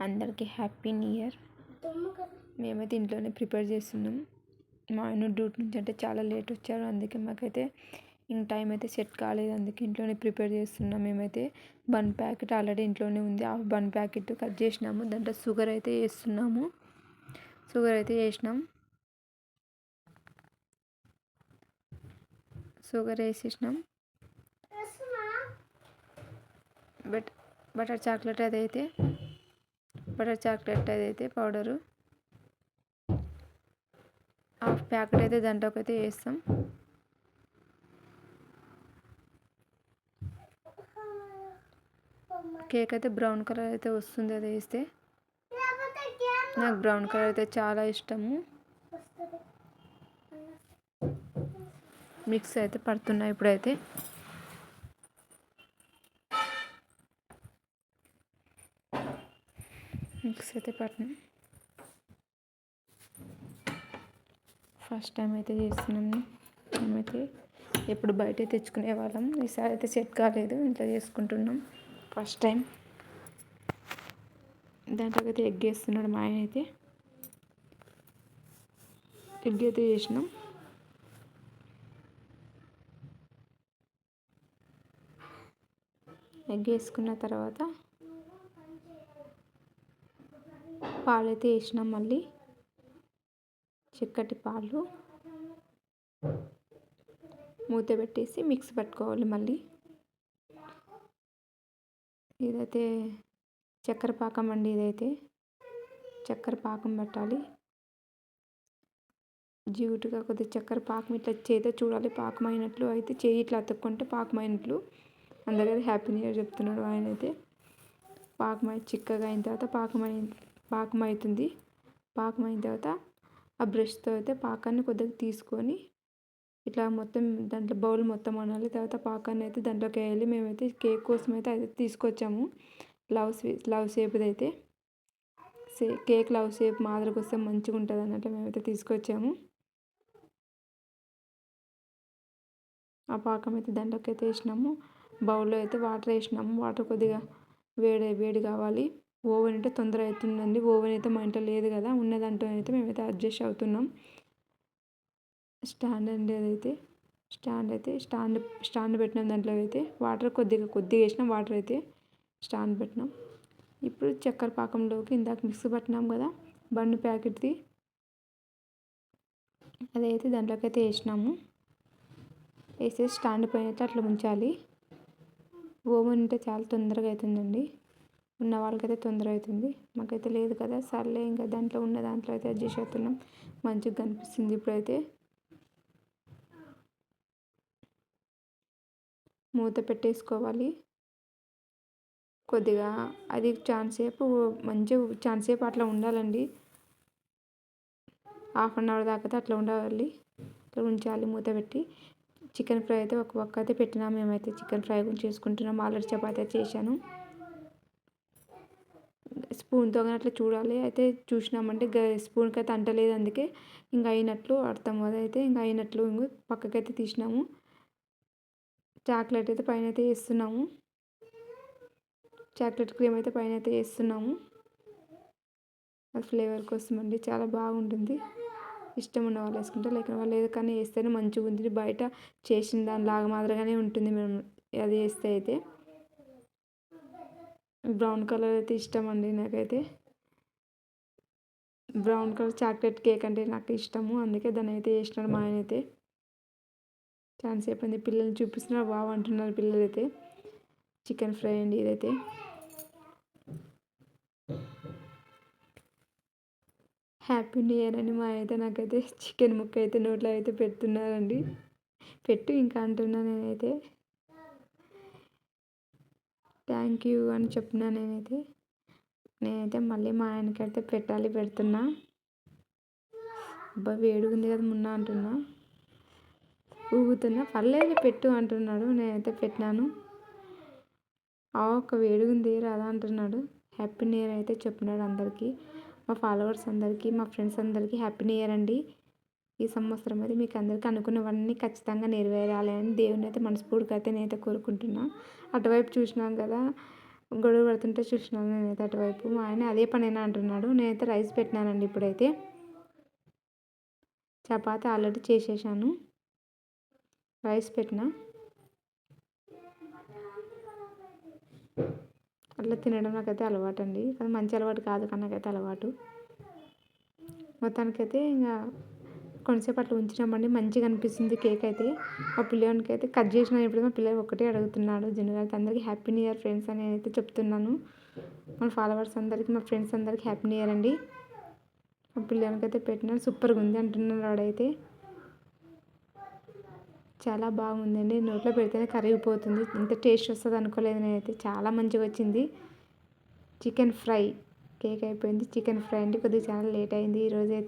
అందరికీ happy new year. మేమైతే ఇంట్లోనే ప్రిపేర్ చేస్తున్నాం. మా ఆయన డ్యూటీ నుంచి అంటే చాలా లేట్ వచ్చారు. అందుకే మాకైతే ఇంక టైం అయితే సెట్ కాలేదు. అందుకే ఇంట్లోనే ప్రిపేర్ చేస్తున్నాం. మేమైతే బన్ ప్యాకెట్ ఆల్రెడీ ఇంట్లోనే ఉంది. ఆ బన్ ప్యాకెట్ కట్ చేసినాము. దాంట్లో షుగర్ అయితే వేస్తున్నాము. షుగర్ అయితే వేసినాం. షుగర్ వేసేసినాం. బట్ బటర్ చాక్లెట్ అదైతే బటర్ చాక్లెట్ అదైతే పౌడరు. హాఫ్ ప్యాకెట్ అయితే దాంట్లోకి అయితే వేస్తాం. కేక్ అయితే బ్రౌన్ కలర్ అయితే వస్తుంది అది వేస్తే. నాకు బ్రౌన్ కలర్ అయితే చాలా ఇష్టము. మిక్స్ అయితే పడుతున్నాయి ఇప్పుడైతే. మిక్స్ అయితే పట్టినాం ఫస్ట్ టైం అయితే చేస్తున్నాం. మేమైతే ఎప్పుడు బయట తెచ్చుకునే వాళ్ళం. ఈసారి అయితే సెట్ కాలేదు. ఇంట్లో చేసుకుంటున్నాం. First time. దాంట్లోకి అయితే ఎగ్ వేస్తున్నాడు మా ఆయన అయితే. ఎగ్ అయితే చేసినాం. ఎగ్ వేసుకున్న తర్వాత పాలైతే వేసినాం మళ్ళీ చిక్కటి పాలు మూత పెట్టేసి మిక్స్ పెట్టుకోవాలి మళ్ళీ. ఇదైతే చక్కెర పాకం అండి ఇదైతే. చక్కెర పాకం పెట్టాలి. జిగుటుగా కొద్దిగా చక్కెర పాకం ఇట్లా చేత చూడాలి. పాకమైనట్లు అయితే చేయి ఇట్లా అతుక్కుంటే పాకమైనట్లు అందరికీ హ్యాపీ న్యూ ఇయర్ చెప్తున్నాడు ఆయన అయితే పాకమై చిక్కగా అయిన తర్వాత పాకమై పాకం అవుతుంది పాకం అయిన తర్వాత ఆ బ్రష్తో అయితే పాకాన్ని కొద్దిగా తీసుకొని ఇట్లా మొత్తం దాంట్లో బౌల్ మొత్తం అనాలి. తర్వాత పాకాన్ని అయితే దాంట్లోకి వేయాలి. మేమైతే కేక్ కోసం అయితే అది తీసుకొచ్చాము. లవ్ లవ్ షేప్ది అయితే. సే కేక్ లవ్ షేప్ మాదిరికి వస్తే మంచిగా ఉంటుంది అన్నట్టు మేమైతే తీసుకొచ్చాము. ఆ పాకం అయితే దాంట్లోకి అయితే వేసినాము. బౌల్లో అయితే వాటర్ వేసినాము. వాటర్ కొద్దిగా వేడి వేడి కావాలి. ఓవెన్ అంటే తొందర అవుతుందండి. ఓవెన్ అయితే మా ఇంట్లో లేదు కదా ఉన్నదంటూ అయితే మేమైతే అడ్జస్ట్ అవుతున్నాం. స్టాండ్ అండి అదైతే. స్టాండ్ అయితే స్టాండ్ స్టాండ్ పెట్టినాం దాంట్లో అయితే. వాటర్ కొద్దిగా కొద్దిగా వేసినాం వాటర్ అయితే స్టాండ్ పెట్టినాం. ఇప్పుడు చక్కెర పాకంలోకి ఇందాక మిక్స్ పట్టినాం కదా బండి ప్యాకెట్ది. అదైతే దాంట్లోకి అయితే వేసినాము. వేసేసి స్టాండ్ పైన అయితే అట్లా ఉంచాలి. ఓవెన్ ఉంటే చాలా తొందరగా అవుతుందండి. ఉన్న వాళ్ళకైతే తొందర అవుతుంది మాకైతే లేదు కదా. సర్లే ఇంకా దాంట్లో ఉన్న దాంట్లో అయితే అడ్జస్ట్ అవుతున్నాం మంచిగా కనిపిస్తుంది ఇప్పుడైతే. మూత పెట్టేసుకోవాలి. కొద్దిగా అది చాలాసేపు మంచిగా చాలాసేపు అట్లా ఉండాలండి. హాఫ్ అన్ అవర్ దాకా అట్లా ఉండాలి. అట్లా ఉంచాలి మూత పెట్టి. చికెన్ ఫ్రై అయితే ఒక పక్క అయితే పెట్టినా. మేమైతే చికెన్ ఫ్రై చేసుకుంటున్నాం. ఆల్రెడీ చపాతీ చేశాను. స్పూన్తో కానీ అట్లా చూడాలి. అయితే చూసినామంటే స్పూన్కి అయితే అంటలేదు అందుకే ఇంకా అయినట్లు అర్థం అయితే ఇంకా అయినట్లు ఇంకో పక్కకైతే తీసినాము. చాక్లెట్ అయితే పైన అయితే వేస్తున్నాము. చాక్లెట్ క్రీమ్ అయితే పైన అయితే వేస్తున్నాము. అది ఫ్లేవర్ కోసం అండి చాలా బాగుంటుంది. ఇష్టం ఉన్న వాళ్ళు వేసుకుంటే లేక వాళ్ళు లేదు కానీ వేస్తేనే మంచిగా ఉంటుంది బయట చేసిన దానిలాగా మాదిరిగానే ఉంటుంది. మేము అది వేస్తే అయితే. బ్రౌన్ కలర్ అయితే ఇష్టం అండి నాకైతే. బ్రౌన్ కలర్ చాక్లెట్ కేక్ అంటే నాకు ఇష్టము. అందుకే దాన్ని అయితే వేసినాడు మా ఆయన అయితే చాలాసేపు అంది పిల్లల్ని చూపిస్తున్నారు. బాగా అంటున్నారు పిల్లలు అయితే చికెన్ ఫ్రై అండి ఇదైతే. హ్యాపీ న్యూ ఇయర్ అని మా అయితే నాకైతే చికెన్ ముక్క అయితే నోట్లో అయితే పెడుతున్నారండి. పెట్టు ఇంకా అంటున్నా నేనైతే. థ్యాంక్ యూ అని చెప్పిన నేనైతే. నేనైతే మళ్ళీ మా ఆయనకి అయితే పెట్టాలి పెడుతున్నా. అబ్బా వేడుగుంది కదా మున్నా అంటున్నా. ఊగుతున్నా. పర్లేదు పెట్టు అంటున్నాడు. నేనైతే పెట్టినాను. ఆ ఒక వేడుగుంది రాదా అంటున్నాడు. హ్యాపీ న్యూ ఇయర్ అయితే చెప్పినాడు అందరికీ. మా ఫాలోవర్స్ అందరికీ మా ఫ్రెండ్స్ అందరికీ హ్యాపీ న్యూ ఇయర్ అండి. ఈ సంవత్సరం అయితే మీకు అందరికీ అనుకున్నవన్నీ ఖచ్చితంగా నెరవేరాలని దేవుని అయితే మనస్ఫూర్తిగా అయితే నేనైతే కోరుకుంటున్నా. అటువైపు చూసినాం కదా గొడవ పడుతుంటే చూసినాను నేనైతే అటువైపు. మా ఆయన అదే పనేనా అంటున్నాడు. నేనైతే రైస్ పెట్టినానండి ఇప్పుడైతే. చపాతి ఆల్రెడీ చేసేసాను. రైస్ పెట్టిన? అట్లా తినడం నాకైతే అలవాటు అండి అది మంచి అలవాటు కాదు కానీ నాకైతే అలవాటు. మొత్తానికైతే ఇంకా కొంతసేపు అట్లా ఉంచినామండి. మంచిగా అనిపిస్తుంది కేక్ అయితే. మా పిల్లవానికి అయితే కట్ చేసిన ఇప్పుడు మా పిల్లలు ఒకటే అడుగుతున్నాడు జున్నుగారికి అందరికీ హ్యాపీ న్యూ ఇయర్ ఫ్రెండ్స్ అని అయితే చెప్తున్నాను. మన ఫాలోవర్స్ అందరికీ మా ఫ్రెండ్స్ అందరికీ హ్యాపీ న్యూ ఇయర్ అండి. మా పిల్లవానికి అయితే పెట్టినాడు సూపర్గా ఉంది అంటున్నాడు వాడైతే. చాలా బాగుందండి. నోట్లో పెడితేనే కరిగిపోతుంది. ఇంత టేస్ట్ వస్తుంది అనుకోలేదు నేనైతే. చాలా మంచిగా వచ్చింది. Chicken fry. కేక్ అయిపోయింది. చికెన్ ఫ్రై అండి. కొద్దిగా చాలా లేట్ అయింది. ఈరోజు అయితే